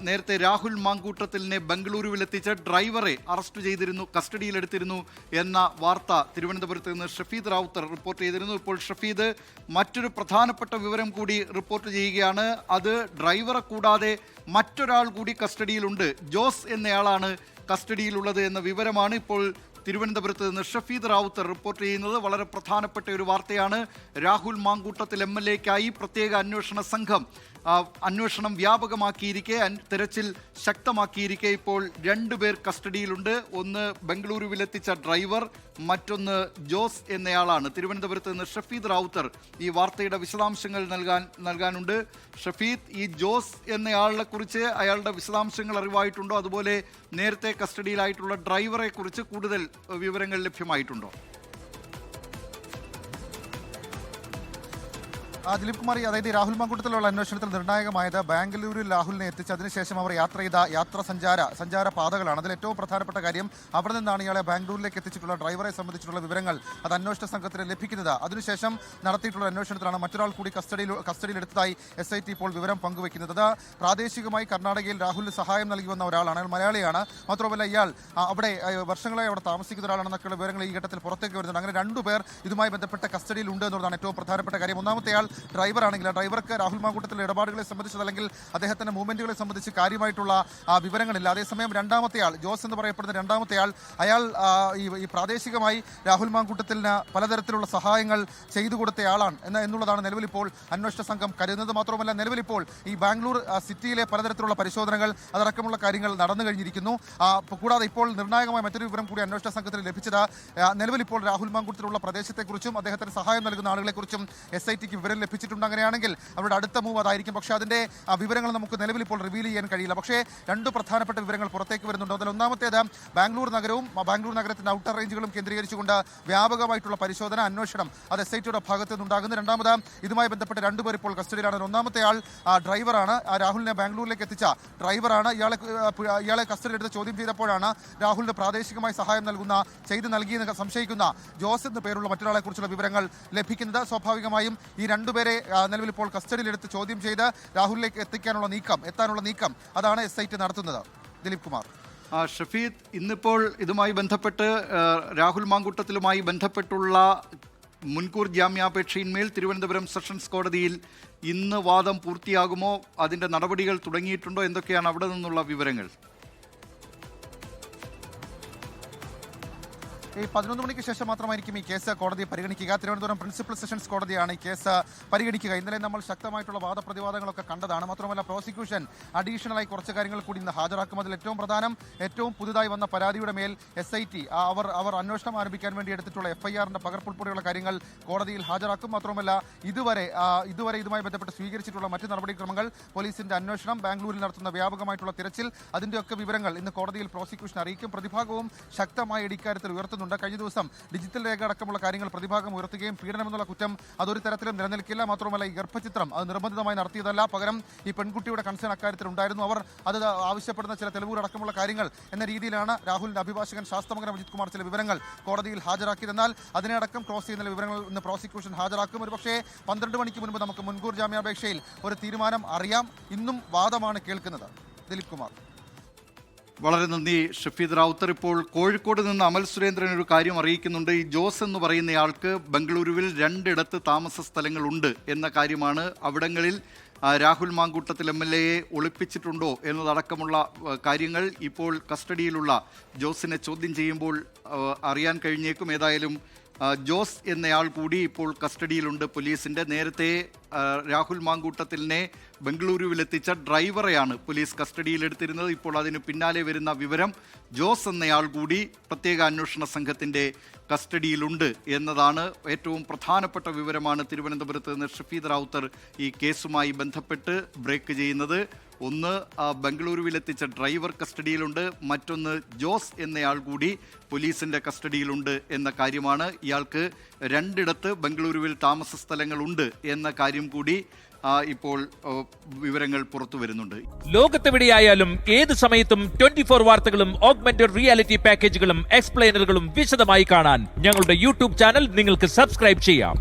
നേരത്തെ രാഹുൽ മാങ്കൂട്ടത്തിലിനെ ബംഗളൂരുവിലെത്തിച്ച ഡ്രൈവറെ അറസ്റ്റ് ചെയ്തിരുന്നു കസ്റ്റഡിയിലെടുത്തിരുന്നു എന്ന വാർത്ത തിരുവനന്തപുരത്ത് നിന്ന് ഷഫീദ് റാവുത്തർ റിപ്പോർട്ട് ചെയ്തിരുന്നു. ഇപ്പോൾ ഷഫീദ് മറ്റൊരു പ്രധാനപ്പെട്ട വിവരം കൂടി റിപ്പോർട്ട് ചെയ്യുകയാണ്. അത് ഡ്രൈവറെ കൂടാതെ മറ്റൊരാൾ കൂടി കസ്റ്റഡിയിലുണ്ട്. ജോസ് എന്നയാളാണ് കസ്റ്റഡിയിലുള്ളത് എന്ന വിവരമാണ് ഇപ്പോൾ തിരുവനന്തപുരത്ത് നിന്ന് ഷഫീദ് റാവുത്തർ റിപ്പോർട്ട് ചെയ്യുന്നത്. വളരെ പ്രധാനപ്പെട്ട ഒരു വാർത്തയാണ്. രാഹുൽ മാങ്കൂട്ടത്തിൽ എം എൽ എക്കായി പ്രത്യേക അന്വേഷണ സംഘം അന്വേഷണം വ്യാപകമാക്കിയിരിക്കെ തിരച്ചിൽ ശക്തമാക്കിയിരിക്കെ ഇപ്പോൾ രണ്ടുപേർ കസ്റ്റഡിയിലുണ്ട്. ഒന്ന് ബംഗളൂരുവിലെത്തിച്ച ഡ്രൈവർ മറ്റൊന്ന് ജോസ് എന്നയാളാണ്. തിരുവനന്തപുരത്ത് നിന്ന് ഷഫീദ് റാവുത്തർ ഈ വാർത്തയുടെ വിശദാംശങ്ങൾ നൽകാൻ നൽകാനുണ്ട്. ഷഫീദ് ഈ ജോസ് എന്നയാളെ കുറിച്ച് അയാളുടെ വിശദാംശങ്ങൾ അറിവായിട്ടുണ്ടോ? അതുപോലെ നേരത്തെ കസ്റ്റഡിയിലായിട്ടുള്ള ഡ്രൈവറെ കുറിച്ച് കൂടുതൽ വിവരങ്ങൾ ലഭ്യമായിട്ടുണ്ടോ? ദിലീപ് കുമാർ അതായത് രാഹുൽ മാങ്കൂട്ടത്തിലുള്ള അന്വേഷണത്തിൽ നിർണായകമായത് ബാംഗ്ലൂരിൽ രാഹുലിനെ എത്തിച്ച് അതിനുശേഷം അവർ യാത്ര ചെയ്ത യാത്ര സഞ്ചാര സഞ്ചാര പാതകളാണ്. അതിൽ ഏറ്റവും പ്രധാനപ്പെട്ട കാര്യം അവിടെ നിന്നാണ് ഇയാളെ ബാംഗ്ലൂരിലേക്ക് എത്തിച്ചിട്ടുള്ള ഡ്രൈവറെ സംബന്ധിച്ചിട്ടുള്ള വിവരങ്ങൾ അത് അന്വേഷണ സംഘത്തിന് ലഭിക്കുന്നത്. അതിനുശേഷം നടത്തിയിട്ടുള്ള അന്വേഷണത്തിലാണ് മറ്റൊരാൾ കൂടി കസ്റ്റഡിയിൽ കസ്റ്റഡിയിലെടുത്തതായി എസ് ഐ ടി ഇപ്പോൾ വിവരം പങ്കുവയ്ക്കുന്നത്. അത് പ്രാദേശികമായി കർണാടകയിൽ രാഹുലിന് സഹായം നൽകി വന്ന ഒരാളാണ്. അയാൾ മലയാളിയാണ്. മാത്രമല്ല ഇയാൾ അവിടെ വർഷങ്ങളായി അവിടെ താമസിക്കുന്ന ഒരാളാണെന്നൊക്കെയുള്ള വിവരങ്ങൾ ഈ ഘട്ടത്തിൽ പുറത്തേക്ക് വരുന്നുണ്ട്. അങ്ങനെ രണ്ടുപേർ ഇതുമായി ബന്ധപ്പെട്ട കസ്റ്റഡിയിൽ ഉണ്ട് എന്നുള്ളതാണ് ഏറ്റവും പ്രധാനപ്പെട്ട കാര്യം. ഒന്നാമത്തെ ആൾ ഡ്രൈവർ ആണെങ്കിൽ ആ ഡ്രൈവർക്ക് രാഹുൽ മാങ്കൂട്ടത്തിലെ ഇടപാടുകളെ സംബന്ധിച്ച് അല്ലെങ്കിൽ അദ്ദേഹത്തിന്റെ മൂവ്മെന്റുകളെ സംബന്ധിച്ച് കാര്യമായിട്ടുള്ള വിവരങ്ങളില്ല. അതേസമയം രണ്ടാമത്തെ ആൾ ജോസ് എന്ന് പറയപ്പെടുന്ന രണ്ടാമത്തെ ആൾ അയാൾ ഈ പ്രാദേശികമായി രാഹുൽ മാങ്കൂട്ടത്തിന് പലതരത്തിലുള്ള സഹായങ്ങൾ ചെയ്തു കൊടുത്ത ആളാണ്. എന്ന എന്നുള്ളതാണ് നിലവിലിപ്പോൾ അന്വേഷണ സംഘം കരുതുന്നത്. മാത്രമല്ല നിലവിലിപ്പോൾ ഈ ബാംഗ്ലൂർ സിറ്റിയിലെ പലതരത്തിലുള്ള പരിശോധനകൾ അതടക്കമുള്ള കാര്യങ്ങൾ നടന്നു കഴിഞ്ഞിരിക്കുന്നു. കൂടാതെ ഇപ്പോൾ നിർണായകമായ മറ്റൊരു വിവരം കൂടി അന്വേഷണ സംഘത്തിന് ലഭിച്ചത് നിലവിലിപ്പോൾ രാഹുൽ മാങ്കൂട്ടത്തിലുള്ള പ്രദേശത്തെക്കുറിച്ചും അദ്ദേഹത്തിന് സഹായം നൽകുന്ന ആളുകളെക്കുറിച്ചും എസ് ഐ ടിക്ക് വിവരം ലഭിച്ചിട്ടുണ്ട്. അങ്ങനെയാണെങ്കിൽ അവരുടെ അടുത്ത മൂവ് അതായിരിക്കും. പക്ഷേ അതിന്റെ വിവരങ്ങൾ നമുക്ക് നിലവിൽ ഇപ്പോൾ റിവീൽ ചെയ്യാൻ കഴിയില്ല. പക്ഷേ രണ്ട് പ്രധാനപ്പെട്ട വിവരങ്ങൾ പുറത്തേക്ക് വരുന്നുണ്ട്. അതിൽ ഒന്നാമത്തേത് ബാംഗ്ലൂർ നഗരവും ബാംഗ്ലൂർ നഗരത്തിന്റെ ഔട്ടർ റേഞ്ചുകളും കേന്ദ്രീകരിച്ചുകൊണ്ട് വ്യാപകമായിട്ടുള്ള പരിശോധന അന്വേഷണം അത് എസ് ഐ ടിയുടെ ഭാഗത്ത് നിന്നുണ്ടാകുന്നു. രണ്ടാമത് ഇതുമായി ബന്ധപ്പെട്ട് രണ്ടുപേർ ഇപ്പോൾ കസ്റ്റഡിയിലാണ്. ഒന്നാമത്തെ ആൾ ഡ്രൈവറാണ്. രാഹുലിനെ ബാംഗ്ലൂരിലേക്ക് എത്തിച്ച ഡ്രൈവറാണ്. ഇയാളെ ഇയാളെ കസ്റ്റഡി കസ്റ്റഡിയിലെടുത്ത് ചോദ്യം ചെയ്തപ്പോഴാണ് രാഹുലിന് പ്രാദേശികമായി സഹായം നൽകുന്ന ചെയ്ത് നൽകിയെന്ന് സംശയിക്കുന്ന ജോസ് എന്ന പേരുള്ള മറ്റൊരാളെ കുറിച്ചുള്ള വിവരങ്ങൾ ലഭിക്കുന്നത്. സ്വാഭാവികമായും ഈ രണ്ടുപേരെ നിലവിൽ ഇപ്പോൾ കസ്റ്റഡിയിലെടുത്ത് ചോദ്യം ചെയ്ത് രാഹുലിലേക്ക് എത്തിക്കാനുള്ള നീക്കം എത്താനുള്ള നീക്കം അതാണ് എസ് ഐ ടി നടത്തുന്നത്. ദിലീപ് കുമാർ. ഷഫീദ് ഇന്നിപ്പോൾ ഇതുമായി ബന്ധപ്പെട്ട് രാഹുൽ മാങ്കൂട്ടത്തിലുമായി ബന്ധപ്പെട്ടുള്ള മുൻകൂർ ജാമ്യാപേക്ഷയിന്മേൽ തിരുവനന്തപുരം സെഷൻസ് കോടതിയിൽ ഇന്ന് വാദം പൂർത്തിയാകുമോ അതിന്റെ നടപടികൾ തുടങ്ങിയിട്ടുണ്ടോ എന്തൊക്കെയാണ് അവിടെ നിന്നുള്ള വിവരങ്ങൾ. ഈ പതിനൊന്ന് മണിക്ക് ശേഷം മാത്രമായിരിക്കും ഈ കേസ് കോടതി പരിഗണിക്കുക. തിരുവനന്തപുരം പ്രിൻസിപ്പൽ സെഷൻസ് കോടതിയാണ് ഈ കേസ് പരിഗണിക്കുക. ഇന്നലെ നമ്മൾ ശക്തമായിട്ടുള്ള വാദപ്രതിവാദങ്ങളൊക്കെ കണ്ടതാണ്. മാത്രമല്ല പ്രോസിക്യൂഷൻ അഡീഷണലായി കുറച്ച് കാര്യങ്ങൾ കൂടി ഇന്ന് ഹാജരാക്കും. അതിൽ ഏറ്റവും പ്രധാനം ഏറ്റവും പുതുതായി വന്ന പരാതിയുടെ മേൽ എസ് ഐ ടി അവർ അവർ അന്വേഷണം ആരംഭിക്കാൻ വേണ്ടി എടുത്തിട്ടുള്ള എഫ് ഐ ആറിന്റെ പകർപ്പ് ഉൾപ്പെടെയുള്ള കാര്യങ്ങൾ കോടതിയിൽ ഹാജരാക്കും. മാത്രമല്ല ഇതുവരെ ഇതുവരെ ഇതുമായി ബന്ധപ്പെട്ട് സ്വീകരിച്ചിട്ടുള്ള മറ്റ് നടപടിക്രമങ്ങൾ പോലീസിന്റെ അന്വേഷണം ബാംഗ്ലൂരിൽ നടത്തുന്ന വ്യാപകമായിട്ടുള്ള തിരച്ചിൽ അതിന്റെയൊക്കെ വിവരങ്ങൾ ഇന്ന് കോടതിയിൽ പ്രോസിക്യൂഷൻ അറിയിക്കും. പ്രതിഭാഗവും ശക്തമായ ഇടിക്കാര്യത്തിൽ ഉയർത്തുന്നുണ്ട്. കഴിഞ്ഞ ദിവസം ഡിജിറ്റൽ രേഖ അടക്കമുള്ള കാര്യങ്ങൾ പ്രതിഭാഗം ഉയർത്തുകയും പീഡനം എന്നുള്ള കുറ്റം അതൊരു തരത്തിലും നിലനിൽക്കില്ല. മാത്രമല്ല ഈ ഗർഭചിത്രം അത് നിർബന്ധിതമായി നടത്തിയതല്ല. പകരം ഈ പെൺകുട്ടിയുടെ കൺസേൺ അക്കാര്യത്തിൽ ഉണ്ടായിരുന്നു. അവർ അത് ആവശ്യപ്പെടുന്ന ചില തെളിവുകളടക്കമുള്ള കാര്യങ്ങൾ എന്ന രീതിയിലാണ് രാഹുലിന്റെ അഭിഭാഷകൻ ശാസ്ത്രമംഗലം അജിത് കുമാർ ചില വിവരങ്ങൾ കോടതിയിൽ ഹാജരാക്കിയത് എന്നാൽ അതിനടക്കം ക്രോസ് ചെയ്യുന്ന വിവരങ്ങൾ ഇന്ന് പ്രോസിക്യൂഷൻ ഹാജരാക്കും. ഒരുപക്ഷേ പന്ത്രണ്ട് മണിക്ക് മുൻപ് നമുക്ക് മുൻകൂർ ജാമ്യാപേക്ഷയിൽ ഒരു തീരുമാനം അറിയാം. ഇന്നും വാദമാണ് കേൾക്കുന്നത്. ദിലീപ് കുമാർ. വളരെ നന്ദി ഷഫീദ് റാവുത്തർ. ഇപ്പോൾ കോഴിക്കോട് നിന്ന് അമൽ സുരേന്ദ്രൻ ഒരു കാര്യം അറിയിക്കുന്നുണ്ട്. ഈ ജോസ് എന്ന് പറയുന്നയാൾക്ക് ബംഗളൂരുവിൽ രണ്ടിടത്ത് താമസ സ്ഥലങ്ങളുണ്ട് എന്ന കാര്യമാണ് അവിടങ്ങളിൽ രാഹുൽ മാങ്കൂട്ടത്തിൽ എം എൽ എയെ ഒളിപ്പിച്ചിട്ടുണ്ടോ എന്നതടക്കമുള്ള കാര്യങ്ങൾ ഇപ്പോൾ കസ്റ്റഡിയിലുള്ള ജോസിനെ ചോദ്യം ചെയ്യുമ്പോൾ അറിയാൻ കഴിഞ്ഞേക്കും. ഏതായാലും ജോസ് എന്നയാൾ കൂടി ഇപ്പോൾ കസ്റ്റഡിയിലുണ്ട് പോലീസിന്റെ. നേരത്തെ രാഹുൽ മാങ്കൂട്ടത്തിലിനെ ബംഗളൂരുവിലെത്തിച്ച ഡ്രൈവറെയാണ് പോലീസ് കസ്റ്റഡിയിലെടുത്തിരുന്നത്. ഇപ്പോൾ അതിന് പിന്നാലെ വരുന്ന വിവരം ജോസ് എന്നയാൾ കൂടി പ്രത്യേക അന്വേഷണ സംഘത്തിന്റെ കസ്റ്റഡിയിലുണ്ട് എന്നതാണ് ഏറ്റവും പ്രധാനപ്പെട്ട വിവരമാണ് തിരുവനന്തപുരത്ത് നിന്ന് ഷഫീദ് റാവുത്തർ ഈ കേസുമായി ബന്ധപ്പെട്ട് ബ്രേക്ക് ചെയ്യുന്നത്. ഒന്ന് ബംഗളൂരുവിലെത്തിച്ച ഡ്രൈവർ കസ്റ്റഡിയിലുണ്ട്. മറ്റൊന്ന് ജോസ് എന്നയാൾ കൂടി പോലീസിന്റെ കസ്റ്റഡിയിലുണ്ട് എന്ന കാര്യമാണ്. ഇയാൾക്ക് രണ്ടിടത്ത് ബംഗളൂരുവിൽ താമസ സ്ഥലങ്ങളുണ്ട് എന്ന കാര്യം കൂടി ഇപ്പോൾ വിവരങ്ങൾ പുറത്തു വരുന്നുണ്ട്. ലോകത്തെവിടെയായാലും ഏത് സമയത്തും ട്വന്റി ഫോർ വാർത്തകളും ഓഗ്മെന്റഡ് റിയാലിറ്റി പാക്കേജുകളും എക്സ്പ്ലെയിനറുകളും വിശദമായി കാണാൻ ഞങ്ങളുടെ യൂട്യൂബ് ചാനൽ നിങ്ങൾക്ക് സബ്സ്ക്രൈബ് ചെയ്യാം.